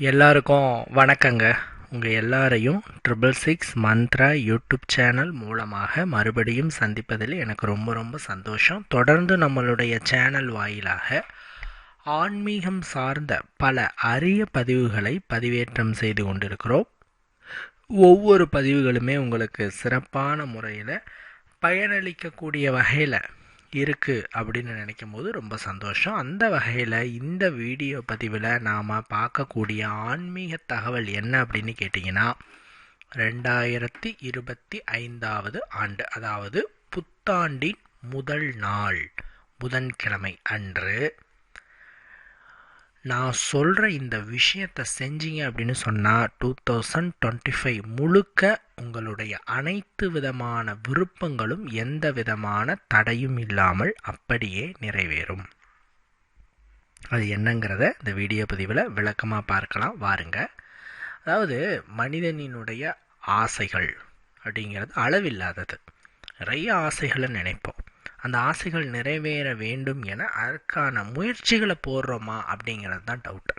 எல்லாருக்கும் வணக்கங்க. உங்கள் எல்லாரையும் triple six Mantra YouTube channel மூலமாக மறுபடியும் சந்திப்பதில் எனக்கு ரொம்ப ரொம்ப சந்தோஷம். தொடர்ந்து நம்மளுடைய சேனல் வாயிலாக ஆன்மீகம் சார்ந்த பல அரிய பதிவுகளை பதிவேற்றம் செய்து கொண்டிருக்கிறோம். ஒவ்வொரு பதிவுகளுமே உங்களுக்கு சிறப்பான முறையில் பயனளிக்கக்கூடிய வகையில் இருக்குது அப்படின்னு நினைக்கும் போது ரொம்ப சந்தோஷம். அந்த வகையில் இந்த வீடியோ பதிவில் நாம் பார்க்கக்கூடிய ஆன்மீக தகவல் என்ன அப்படின்னு கேட்டிங்கன்னா ரெண்டாயிரத்தி இருபத்தி ஐந்தாவது ஆண்டு அதாவது புத்தாண்டின் முதல் நாள் புதன்கிழமை அன்று நான் சொல்கிற இந்த விஷயத்தை செஞ்சீங்க அப்படின்னு சொன்னால் டூ தௌசண்ட் டுவெண்ட்டி ஃபைவ் முழுக்க உங்களுடைய அனைத்து விதமான விருப்பங்களும் எந்த விதமான தடையும் இல்லாமல் அப்படியே நிறைவேறும். அது என்னங்கிறத இந்த வீடியோ பதிவில் விளக்கமாக பார்க்கலாம். வாருங்க. அதாவது மனிதனினுடைய ஆசைகள் அப்படிங்கிறது அளவில்லாதது. நிறைய ஆசைகளை நினைப்போம். அந்த ஆசைகள் நிறைவேற வேண்டும் என அதற்கான முயற்சிகளை போடுறோமா அப்படிங்கிறது தான் டவுட்டு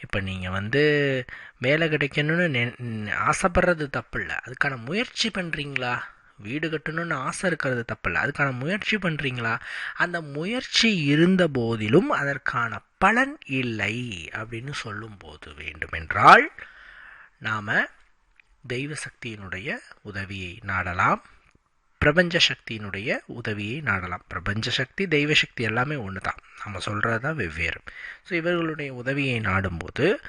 இப்போ நீங்கள் வந்து வேலை கிடைக்கணும்னு நெ ஆசைப்படுறது தப்பு இல்லை அதுக்கான முயற்சி பண்ணுறீங்களா வீடு கட்டணும்னு ஆசை இருக்கிறது தப்பில்லை. அதுக்கான முயற்சி பண்ணுறீங்களா அந்த முயற்சி இருந்த போதிலும் அதற்கான பலன் இல்லை அப்படின்னு சொல்லும்போது வேண்டுமென்றால் நாம் தெய்வ சக்தியினுடைய உதவியை நாடலாம். பிரபஞ்ச சக்தியினுடைய உதவியை நாடலாம். பிரபஞ்ச சக்தி தெய்வ சக்தி எல்லாமே ஒன்று தான் நம்ம சொல்கிறது தான் வெவ்வேறு. ஸோ இவர்களுடைய உதவியை நாடும்போது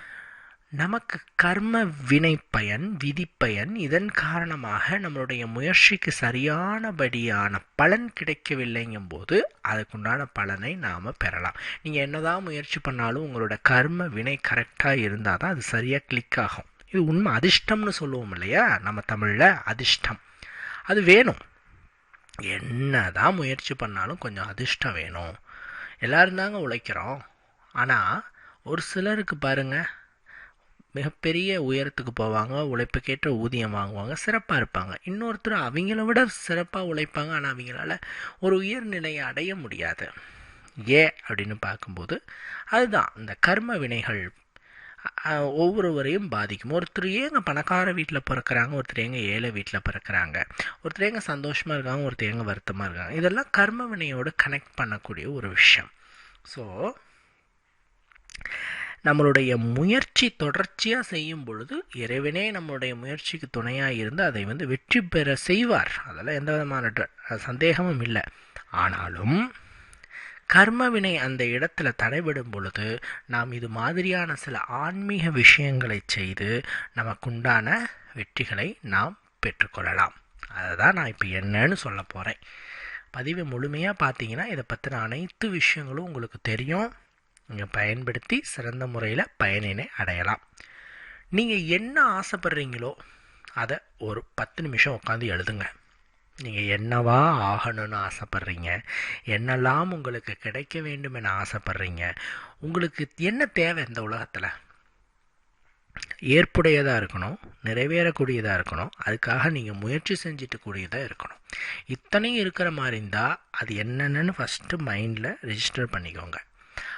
நமக்கு கர்ம வினை பயன் விதிப்பயன் இதன் காரணமாக நம்மளுடைய முயற்சிக்கு சரியானபடியான பலன் கிடைக்கவில்லைங்கும் போது அதுக்குண்டான பலனை நாம் பெறலாம். நீங்கள் என்னதான் முயற்சி பண்ணாலும் உங்களோட கர்ம வினை கரெக்டாக இருந்தால் தான் அது சரியாக கிளிக் ஆகும். இது உண்மை. அதிர்ஷ்டம்னு சொல்லுவோம் இல்லையா? நம்ம தமிழில் அதிர்ஷ்டம். அது வேணும். என்ன தான் முயற்சி பண்ணாலும் கொஞ்சம் அதிர்ஷ்டம் வேணும். எல்லோரும் தாங்க உழைக்கிறோம். ஆனால் ஒரு சிலருக்கு பாருங்கள் மிகப்பெரிய உயரத்துக்கு போவாங்க உழைப்புக்கேற்ற ஊதியம் வாங்குவாங்க சிறப்பாக இருப்பாங்க. இன்னொருத்தர் அவங்கள விட சிறப்பாக உழைப்பாங்க ஆனால் அவங்களால ஒரு உயர்நிலையை அடைய முடியாது. ஏன் அப்படின்னு பார்க்கும்போது அதுதான் இந்த கர்ம வினைகள் ஒவ்வொருவரையும் பாதிக்கும். ஒருத்தர் ஏங்க பணக்கார வீட்டில் பிறக்கிறாங்க ஒருத்தர் ஏங்க ஏழை வீட்டில் பிறக்கிறாங்க. ஒருத்தர் ஏங்க சந்தோஷமாக இருக்காங்க ஒருத்தர் ஏங்க வருத்தமாக இருக்காங்க. இதெல்லாம் கர்ம வினையோடு கனெக்ட் பண்ணக்கூடிய ஒரு விஷயம். ஸோ நம்மளுடைய முயற்சி தொடர்ச்சியாக செய்யும் பொழுது இறைவனே நம்மளுடைய முயற்சிக்கு துணையாக இருந்து அதை வந்து வெற்றி பெற செய்வார். அதெல்லாம் எந்த விதமான சந்தேகமும் இல்லை. ஆனாலும் கர்மவினை அந்த இடத்துல தடைபடும் பொழுது நாம் இது மாதிரியான சில ஆன்மீக விஷயங்களை செய்து நமக்குண்டான வெற்றிகளை நாம் பெற்றுக்கொள்ளலாம். அதை தான் நான் இப்போ என்னன்னு சொல்ல போகிறேன் பதிவை முழுமையாக பார்த்தீங்கன்னா இதை பற்றின அனைத்து விஷயங்களும் உங்களுக்கு தெரியும். நீங்கள் பயன்படுத்தி சிறந்த முறையில் பயனினை அடையலாம். நீங்கள் என்ன ஆசைப்படுறீங்களோ அதை ஒரு பத்து நிமிஷம் உட்காந்து எழுதுங்க. நீங்கள் என்னவா ஆகணும்னு ஆசைப்பட்றீங்க? என்னெல்லாம் உங்களுக்கு கிடைக்க வேண்டும் என ஆசைப்பட்றீங்க? உங்களுக்கு என்ன தேவை இந்த உலகத்தில்? ஏற்புடையதாக இருக்கணும் நிறைவேறக்கூடியதாக இருக்கணும் அதுக்காக நீங்கள் முயற்சி செஞ்சுட்டு கூடியதாக இருக்கணும். இத்தனையும் இருக்கிற மாதிரி இருந்தால் அது என்னென்னு ஃபஸ்ட்டு மைண்டில் ரிஜிஸ்டர் பண்ணிக்கோங்க.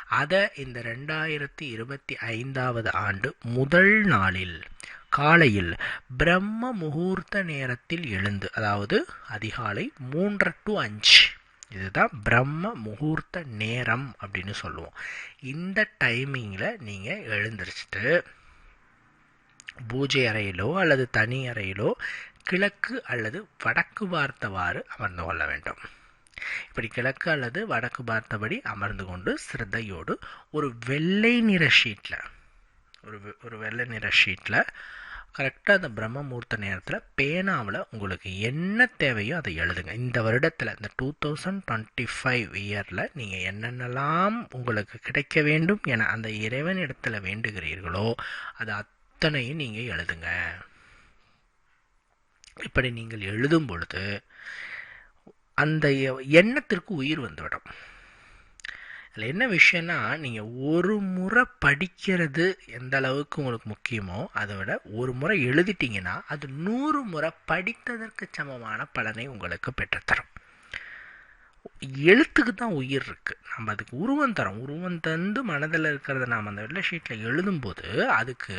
அதை இந்த ரெண்டாயிரத்தி இருபத்தி ஐந்தாவது ஆண்டு முதல் நாளில் காலையில் பிரம்ம முகூர்த்த நேரத்தில் எழுந்து அதாவது அதிகாலை மூன்று டு அஞ்சு. இதுதான் பிரம்ம முகூர்த்த நேரம் அப்படின்னு சொல்லுவோம். இந்த டைமிங்கில் நீங்கள் எழுந்திரிச்சிட்டு பூஜை அறையிலோ அல்லது தனி அறையிலோ கிழக்கு அல்லது வடக்கு பார்த்தவாறு அமர்ந்து கொள்ள வேண்டும். இப்படி கிழக்கு அல்லது வடக்கு பார்த்தபடி அமர்ந்து கொண்டு சிரத்தையோடு ஒரு வெள்ளை நிற ஷீட்டில் ஒரு ஒரு வெள்ளை நிற ஷீட்டில் கரெக்டாக அந்த பிரம்மமூர்த்த நேரத்தில் பேனாவில் உங்களுக்கு என்ன தேவையோ அதை எழுதுங்க. இந்த வருடத்தில் இந்த டூ தௌசண்ட் டுவெண்ட்டி ஃபைவ் இயரில் நீங்கள் என்னென்னலாம் உங்களுக்கு கிடைக்க வேண்டும் என அந்த இறைவன் இடத்துல வேண்டுகிறீர்களோ அது அத்தனையும் நீங்கள் எழுதுங்க. இப்படி நீங்கள் எழுதும் பொழுது அந்த எண்ணத்திற்கு உயிர் வந்துவிடும். அதில் என்ன விஷயம்னா நீங்கள் ஒரு முறை படிக்கிறது எந்த அளவுக்கு உங்களுக்கு முக்கியமோ அதை விட ஒரு முறை எழுதிட்டீங்கன்னா அது நூறு முறை படித்ததற்கு சமமான பலனை உங்களுக்கு பெற்றுத்தரும். எழுத்துக்கு தான் உயிர் இருக்குது நம்ம அதுக்கு உருவம் தரோம். உருவம் தந்து மனதில் இருக்கிறத நாம் அந்த வெள்ள ஷீட்டில் எழுதும்போது அதுக்கு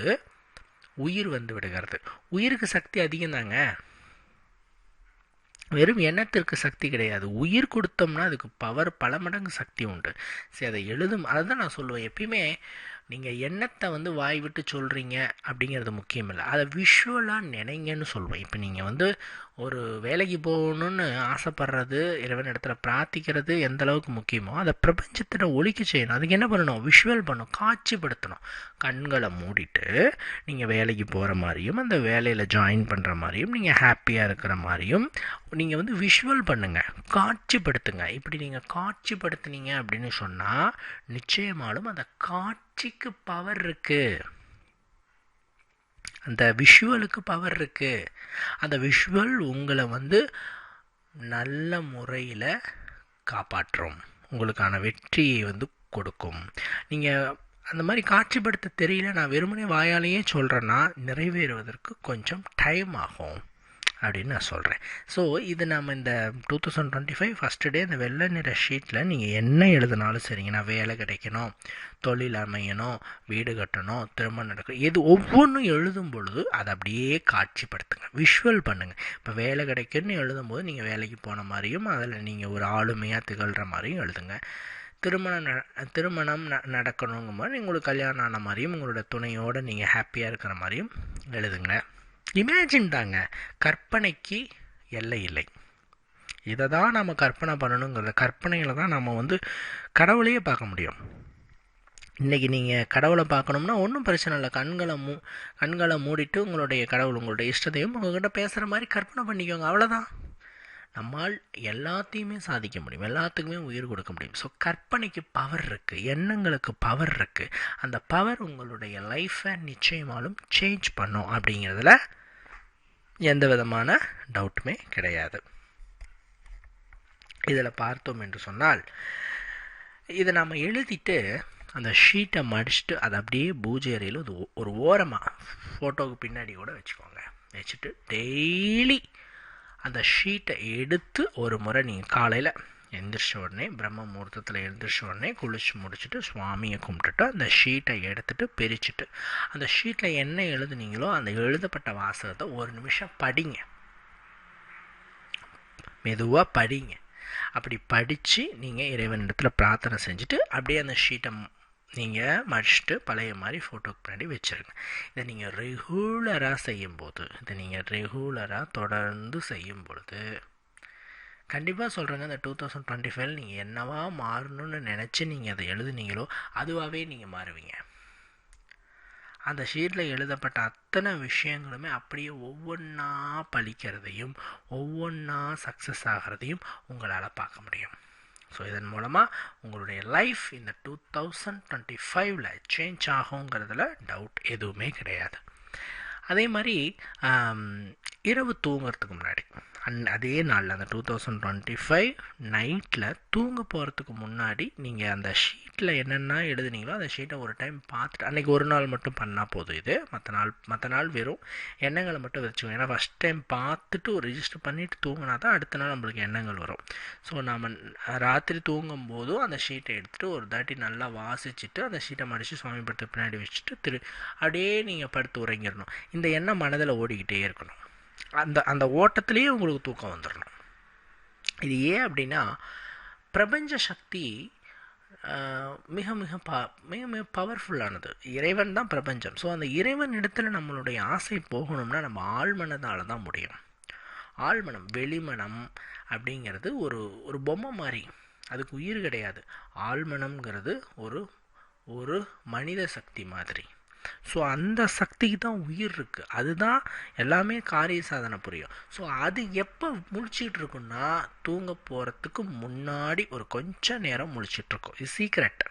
உயிர் வந்து விடுகிறது. உயிருக்கு சக்தி அதிகம் தாங்க வெறும் எண்ணத்திற்கு சக்தி கிடையாது. உயிர் கொடுத்தோம்னா அதுக்கு பவர் பல மடங்கு சக்தி உண்டு. சரி அதை எழுதும் அதுதான் நான் சொல்லுவேன். எப்பயுமே நீங்கள் எண்ணத்தை வந்து வாய் விட்டு சொல்கிறீங்க அப்படிங்கிறது முக்கியம் இல்லை. அதை விஷுவலாக நினைங்கன்னு சொல்லுவேன். இப்போ நீங்கள் வந்து ஒரு வேலைக்கு போகணுன்னு ஆசைப்படுறது இறைவன் இடத்துல பிரார்த்திக்கிறது எந்த அளவுக்கு முக்கியமோ அதை பிரபஞ்சத்தில் ஒழிக்க செய்யணும். அதுக்கு என்ன பண்ணணும்? விஷுவல் பண்ணணும். காட்சிப்படுத்தணும். கண்களை மூடிட்டு நீங்கள் வேலைக்கு போகிற மாதிரியும் அந்த வேலையில் ஜாயின் பண்ணுற மாதிரியும் நீங்கள் ஹாப்பியாக இருக்கிற மாதிரியும் நீங்கள் வந்து விஷுவல் பண்ணுங்கள் காட்சிப்படுத்துங்க. இப்படி நீங்கள் காட்சிப்படுத்துனீங்க அப்படின்னு சொன்னால் நிச்சயமாலும் அந்த காட்சிக்கு பவர் இருக்குது அந்த விஷுவலுக்கு பவர் இருக்குது அந்த விஷுவல் உங்களை வந்து நல்ல முறையில் காப்பாற்றும். உங்களுக்கான வெற்றியை வந்து கொடுக்கும். நீங்கள் அந்த மாதிரி காட்சிப்படுத்த தெரியல நான் வெறுமனே வாயாலேயே சொல்கிறேன்னா நிறைவேறுவதற்கு கொஞ்சம் டைம் ஆகும். அப்படின்னு நான் சொல்கிறேன் ஸோ இது நம்ம இந்த two thousand twenty five first day இந்த வெள்ளை நிற ஷீட்டில் நீங்கள் என்ன எழுதினாலும் சரிங்க நான் வேலை கிடைக்கணும் தொழில் அமையணும் வீடு கட்டணும் திருமணம் நடக்கணும் எது ஒவ்வொன்றும் எழுதும் பொழுது அதை அப்படியே காட்சிப்படுத்துங்க. விஷுவல் பண்ணுங்கள் இப்போ வேலை கிடைக்குன்னு எழுதும்போது நீங்கள் வேலைக்கு போன மாதிரியும் அதில் நீங்கள் ஒரு ஆளுமையாக திகழ்கிற மாதிரியும் எழுதுங்க. திருமணம் ந திருமணம் ந நடக்கணுங்கும் போது உங்களுக்கு கல்யாணம் ஆன மாதிரியும் உங்களோட துணையோடு நீங்கள் ஹாப்பியாக இருக்கிற மாதிரியும் எழுதுங்க. இமேஜின் தாங்க கற்பனைக்கு எல்லை இல்லை. இதை தான் நம்ம கற்பனை பண்ணணுங்கிறத கற்பனையில் தான் நம்ம வந்து கடவுளையே பார்க்க முடியும். இன்றைக்கி நீங்கள் கடவுளை பார்க்கணும்னா ஒன்றும் பிரச்சனை இல்லை. கண்களை மூ கண்களை மூடிட்டு உங்களுடைய கடவுள் உங்களுடைய இஷ்டத்தையும் உங்கள்கிட்ட பேசுகிற மாதிரி கற்பனை பண்ணிக்கோங்க. அவ்வளோதான் நம்மால் எல்லாத்தையுமே சாதிக்க முடியும். எல்லாத்துக்குமே உயிர் கொடுக்க முடியும். ஸோ கற்பனைக்கு பவர் இருக்குது எண்ணங்களுக்கு பவர் இருக்குது அந்த பவர் உங்களுடைய லைஃப்பை நிச்சயமாலும் சேஞ்ச் பண்ணும் அப்படிங்கிறதுல எந்த விதமான டவுட்டுமே கிடையாது. இதில் பார்த்தோம் என்று சொன்னால் இதை நம்ம எழுதிட்டு அந்த ஷீட்டை மடிச்சுட்டு அதை அப்படியே பூஜை அறையில் ஒரு ஒரு ஓரமாக ஃபோட்டோவுக்கு பின்னாடி கூட வச்சுக்கோங்க. வச்சுட்டு டெய்லி அந்த ஷீட்டை எடுத்து ஒரு முறை நீங்கள் காலையில் எந்திரிச்ச உடனே பிரம்ம முகூர்த்தத்தில் எழுந்திரிச்ச உடனே குளிச்சு முடிச்சுட்டு சுவாமியை கும்பிட்டுட்டு அந்த ஷீட்டை எடுத்துட்டு பிரிச்சுட்டு அந்த ஷீட்டில் என்ன எழுதுனீங்களோ அந்த எழுதப்பட்ட வாசகத்தை ஒரு நிமிஷம் படிங்க. மெதுவாக படிங்க. அப்படி படித்து நீங்கள் இறைவனிடத்தில் பிரார்த்தனை செஞ்சுட்டு அப்படியே அந்த ஷீட்டை நீங்கள் மடிச்சுட்டு பழைய மாதிரி ஃபோட்டோக்கு பின்னாடி வச்சுருங்க. இதை நீங்கள் ரெகுலராக செய்யும்போது இதை நீங்கள் ரெகுலராக தொடர்ந்து செய்யும் பொழுது கண்டிப்பாக சொல்கிறேங்க இந்த டூ தௌசண்ட் டுவெண்ட்டி ஃபைவ் நீங்கள் என்னவா மாறணும்னு நினச்சி நீங்கள் அதை எழுதுனீங்களோ அதுவாகவே நீங்கள் மாறுவீங்க. அந்த ஷீட்டில் எழுதப்பட்ட அத்தனை விஷயங்களுமே அப்படியே ஒவ்வொன்றா பழிக்கிறதையும் ஒவ்வொன்றா சக்ஸஸ் ஆகிறதையும் உங்களால் பார்க்க முடியும். ஸோ இதன் மூலமாக உங்களுடைய லைஃப் இந்த டூ தௌசண்ட் டுவெண்ட்டி ஃபைவ்ல சேஞ்ச் ஆகுங்கிறதுல டவுட் எதுவுமே கிடையாது. அதே மாதிரி இரவு தூங்குறதுக்கு முன்னாடி. அந் அதே நாளில் அந்த டூ தௌசண்ட் டுவெண்ட்டி ஃபைவ் நைட்டில் தூங்க போகிறதுக்கு முன்னாடி நீங்கள் அந்த ஷீட்டில் என்னென்ன எழுதுனீங்களோ அந்த ஷீட்டை ஒரு டைம் பார்த்துட்டு அன்றைக்கி ஒரு நாள் மட்டும் பண்ணால் போதும் இது. மற்ற நாள் மற்ற நாள் வெறும் எண்ணங்களை மட்டும் வச்சுக்கோங்க. ஏன்னா ஃபஸ்ட் டைம் பார்த்துட்டு ஒரு ரிஜிஸ்டர் பண்ணிவிட்டு தூங்கினா தான் அடுத்த நாள் நம்மளுக்கு எண்ணங்கள் வரும். ஸோ நாம் ராத்திரி தூங்கும் போதும் அந்த ஷீட்டை எடுத்துகிட்டு ஒரு தாட்டி நல்லா வாசிச்சுட்டு அந்த ஷீட்டை மடித்து சுவாமி படத்துக்கு பின்னாடி வச்சுட்டு திரு அப்படியே நீங்கள் படுத்து உறங்கிடணும். இந்த எண்ணம் மனதில் ஓடிக்கிட்டே இருக்கணும். அந்த அந்த ஓட்டத்திலேயே உங்களுக்கு தூக்கம் வந்துடணும் இது ஏன் அப்படின்னா பிரபஞ்ச சக்தி மிக மிக ப மிக மிக பவர்ஃபுல்லானது இறைவன் தான் பிரபஞ்சம். ஸோ அந்த இறைவன் இடத்துல நம்மளுடைய ஆசை போகணும்னா நம்ம ஆழ்மனதால் தான் முடியும். ஆழ்மனம் வெளிமனம் அப்படிங்கிறது ஒரு ஒரு பொம்மை மாதிரி. அதுக்கு உயிர் கிடையாது. ஆழ்மனம்ங்கிறது ஒரு ஒரு மனித சக்தி மாதிரி. ஸோ அந்த சக்திக்கு தான் உயிர் இருக்குது அதுதான் எல்லாமே காரிய சாதனை புரியும். ஸோ அது எப்போ முழிச்சிட்டு இருக்குன்னா தூங்க போகிறதுக்கு முன்னாடி ஒரு கொஞ்ச நேரம் முழிச்சிட்ருக்கோம் இது சீக்ரெட்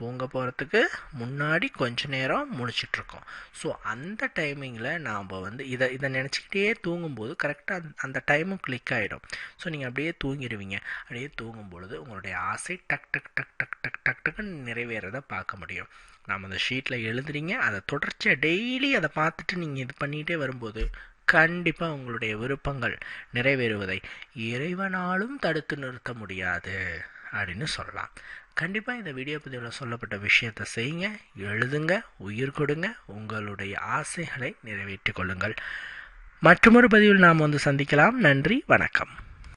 தூங்க போகிறதுக்கு முன்னாடி கொஞ்ச நேரம் முழிச்சிட்ருக்கோம் ஸோ அந்த டைமிங்கில் நாம் வந்து இதை இதை நினச்சிக்கிட்டே தூங்கும்போது கரெக்டாக அந்த டைமும் கிளிக் ஆகிடும் ஸோ நீங்கள் அப்படியே தூங்கிடுவீங்க. அப்படியே தூங்கும் பொழுது உங்களுடைய ஆசை டக் டக் டக் டக் டக் டக் டக்குன்னு நிறைவேறதை பார்க்க முடியும். நாம் அந்த ஷீட்டில் எழுதுறீங்க அதை தொடர்ச்சியாக டெய்லி அதை பார்த்துட்டு நீங்கள் இது பண்ணிகிட்டே வரும்போது கண்டிப்பாக உங்களுடைய விருப்பங்கள் நிறைவேறுவதை இறைவனாலும் தடுத்து நிறுத்த முடியாது அப்படின்னு சொல்லலாம். கண்டிப்பாக இந்த வீடியோ பதிவில் சொல்லப்பட்ட விஷயத்தை செய்யுங்க எழுதுங்க உயிர் கொடுங்க உங்களுடைய ஆசைகளை நிறைவேற்றிக் கொள்ளுங்கள். மற்றொரு பதிவில் நாம் வந்து சந்திக்கலாம். நன்றி வணக்கம்.